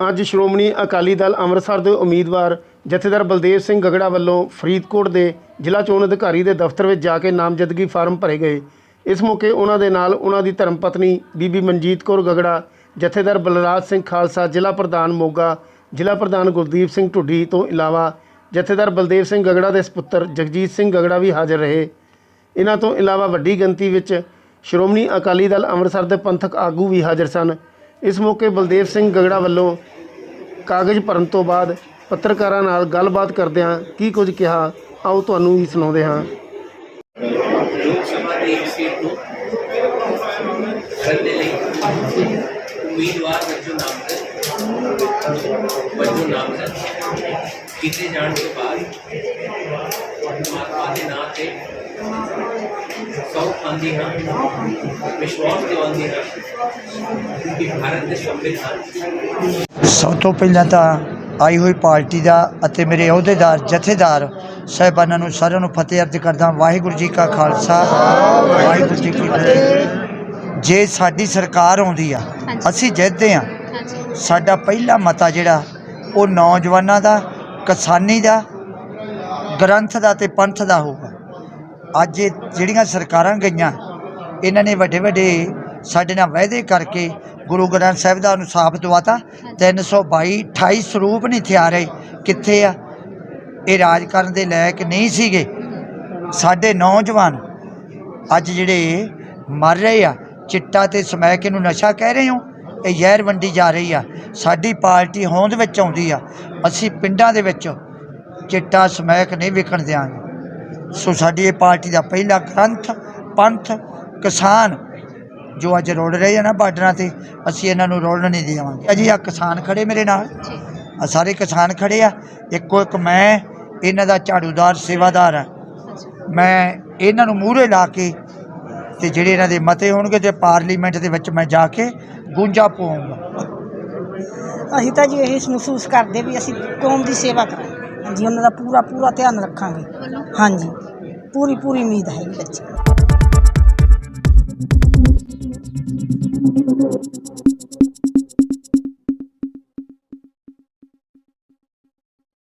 ਅੱਜ ਸ਼੍ਰੋਮਣੀ ਅਕਾਲੀ ਦਲ ਅੰਮ੍ਰਿਤਸਰ ਦੇ ਉਮੀਦਵਾਰ ਜਥੇਦਾਰ ਬਲਦੇਵ ਸਿੰਘ ਗਗੜਾ ਵੱਲੋਂ ਫਰੀਦਕੋਟ ਦੇ ਜ਼ਿਲ੍ਹਾ ਚੋਣ ਅਧਿਕਾਰੀ ਦੇ ਦਫ਼ਤਰ ਵਿੱਚ ਜਾ ਕੇ ਨਾਮਜ਼ਦਗੀ ਫਾਰਮ ਭਰੇ ਗਏ। ਇਸ ਮੌਕੇ ਉਹਨਾਂ ਦੇ ਨਾਲ ਉਹਨਾਂ ਦੀ ਧਰਮ ਪਤਨੀ ਬੀਬੀ ਮਨਜੀਤ ਕੌਰ ਗਗੜਾ, ਜਥੇਦਾਰ ਬਲਰਾਜ ਸਿੰਘ ਖਾਲਸਾ, ਜ਼ਿਲ੍ਹਾ ਪ੍ਰਧਾਨ ਮੋਗਾ, ਜ਼ਿਲ੍ਹਾ ਪ੍ਰਧਾਨ ਗੁਰਦੀਪ ਸਿੰਘ ਢੁੱਡੀ ਤੋਂ ਇਲਾਵਾ ਜਥੇਦਾਰ ਬਲਦੇਵ ਸਿੰਘ ਗਗੜਾ ਦੇ ਸੁਪੁੱਤਰ ਜਗਜੀਤ ਸਿੰਘ ਗਗੜਾ ਵੀ ਹਾਜ਼ਰ ਰਹੇ। ਇਹਨਾਂ ਤੋਂ ਇਲਾਵਾ ਵੱਡੀ ਗਿਣਤੀ ਵਿੱਚ ਸ਼੍ਰੋਮਣੀ ਅਕਾਲੀ ਦਲ ਅੰਮ੍ਰਿਤਸਰ ਦੇ ਪੰਥਕ ਆਗੂ ਵੀ ਹਾਜ਼ਰ ਸਨ। ਇਸ ਮੌਕੇ ਬਲਦੇਵ ਸਿੰਘ ਗਗੜਾ ਵੱਲੋਂ ਕਾਗਜ਼ ਭਰਨ ਤੋਂ ਬਾਅਦ ਪੱਤਰਕਾਰਾਂ ਨਾਲ ਗੱਲਬਾਤ ਕਰਦਿਆਂ ਕੀ ਕੁਝ ਕਿਹਾ, ਆਓ ਤੁਹਾਨੂੰ ਹੀ ਸੁਣਾਉਂਦੇ ਹਾਂ। ਲੋਕ ਸਭਾ ਦੀ ਸੀਟ ਨੂੰ ਖੜਨੇ ਲਈ ਉਮੀਦਵਾਰ ਵਜੋਂ ਨਾਮਜ਼ਦ ਵਜੋਂ ਨਾਮਜ਼ਦ ਕੀਤੇ ਜਾਣ ਤੋਂ ਬਾਅਦ ਪਰਮਾਤਮਾ ਦੇ ਨਾਂ ਤੇ ਸੌ ਪਾਉਂਦੀ ਹਾਂ। ਵਿਸ਼ਵਾਸ ਦਿਵਾਉਂਦੀ ਹਾਂ? ਕਿ ਭਾਰਤ ਦੇ ਸੰਵਿਧਾਨ ਸਭ ਤੋਂ ਪਹਿਲਾਂ ਤਾਂ ਆਈ ਹੋਈ ਪਾਰਟੀ ਦਾ ਅਤੇ ਮੇਰੇ ਅਹੁਦੇਦਾਰ ਜਥੇਦਾਰ ਸਾਹਿਬਾਨਾਂ ਨੂੰ ਸਾਰਿਆਂ ਨੂੰ ਫਤਿਹ ਅਰਜ਼ ਕਰਦਾ ਵਾਹਿਗੁਰੂ ਜੀ ਕਾ ਖਾਲਸਾ। ਵਾਹਿਗੁਰੂ ਜੀ ਕੀ ਫਤਿਹ। ਜੇ ਸਾਡੀ ਸਰਕਾਰ ਆਉਂਦੀ ਆ ਅਸੀਂ ਜਿੱਤਦੇ ਆ ਸਾਡਾ ਪਹਿਲਾ ਮਤਾ ਜਿਹੜਾ ਉਹ ਨੌਜਵਾਨਾਂ ਦਾ ਕਿਸਾਨੀ ਦਾ ਗ੍ਰੰਥ ਦਾ ਤੇ ਪੰਥ ਦਾ ਹੋਊਗਾ। ਅੱਜ ਜਿਹੜੀਆਂ ਸਰਕਾਰਾਂ ਗਈਆਂ, ਇਹਨਾਂ ਨੇ ਵੱਡੇ ਵੱਡੇ ਸਾਡੇ ਨਾਲ ਵਾਅਦੇ ਕਰਕੇ ਗੁਰੂ ਗ੍ਰੰਥ ਸਾਹਿਬ ਦਾ ਅਨੁਸਾਪ ਦਵਾਤਾ। 322 28 ਸਰੂਪ ਨਹੀਂ ਥਿਆ ਰਹੇ। ਕਿੱਥੇ ਆ? ਇਹ ਰਾਜ ਕਰਨ ਦੇ ਲਾਇਕ ਨਹੀਂ ਸੀਗੇ। ਸਾਡੇ ਨੌਜਵਾਨ ਅੱਜ ਜਿਹੜੇ ਮਰ ਰਹੇ ਆ, ਚਿੱਟਾ ਤੇ ਸਮੈਕ ਇਹਨੂੰ ਨਸ਼ਾ ਕਹਿ ਰਹੇ ਹੋ? ਇਹ ਜ਼ਹਿਰ ਵੰਡੀ ਜਾ ਰਹੀ ਆ। ਸਾਡੀ ਪਾਰਟੀ ਹੋਂਦ ਵਿੱਚ ਆਉਂਦੀ ਆ। ਅਸੀਂ ਪਿੰਡਾਂ ਦੇ ਵਿੱਚ ਚਿੱਟਾ ਸਮੈਕ ਨਹੀਂ ਵਿਕਣ ਦਿਆਂਗੇ। ਸੋ ਸਾਡੀ ਇਹ ਪਾਰਟੀ ਦਾ ਪਹਿਲਾ ਗ੍ਰੰਥ ਪੰਥ ਕਿਸਾਨ ਜੋ ਅੱਜ ਰੋੜ ਰਹੇ ਆ ਨਾ ਬਾਰਡਰਾਂ ਤੇ ਅਸੀਂ ਇਹਨਾਂ ਨੂੰ ਰੋਲਣ ਨਹੀਂ ਦੇਵਾਂਗੇ। ਅਜੀ ਆ ਕਿਸਾਨ ਖੜੇ ਮੇਰੇ ਨਾਲ। ਆ ਸਾਰੇ ਕਿਸਾਨ ਖੜੇ ਆ। ਇੱਕੋ ਇੱਕ ਮੈਂ ਇਹਨਾਂ ਦਾ ਝਾੜੂਦਾਰ ਸੇਵਾਦਾਰ ਆ। ਮੈਂ ਇਹਨਾਂ ਨੂੰ ਮੂਹਰੇ ਲਾ ਕੇ ਤੇ ਜਿਹੜੇ ਇਹਨਾਂ ਦੇ ਮਤੇ ਹੋਣਗੇ ਤੇ ਪਾਰਲੀਮੈਂਟ ਦੇ ਵਿੱਚ ਮੈਂ ਜਾ ਕੇ ਗੂੰਜਾ ਪਾਉਂਗਾ ਅਸੀਂ ਤਾਂ ਜੀ ਇਹ ਮਹਿਸੂਸ ਕਰਦੇ ਵੀ ਅਸੀਂ ਕੌਮ ਦੀ ਸੇਵਾ ਕਰਾਂਗੇ। ਹਾਂਜੀ ਉਹਨਾਂ ਦਾ ਪੂਰਾ ਪੂਰਾ ਧਿਆਨ ਰੱਖਾਂਗੇ। ਹਾਂਜੀ ਪੂਰੀ ਪੂਰੀ ਉਮੀਦ ਹੈ ਬੱਚੇ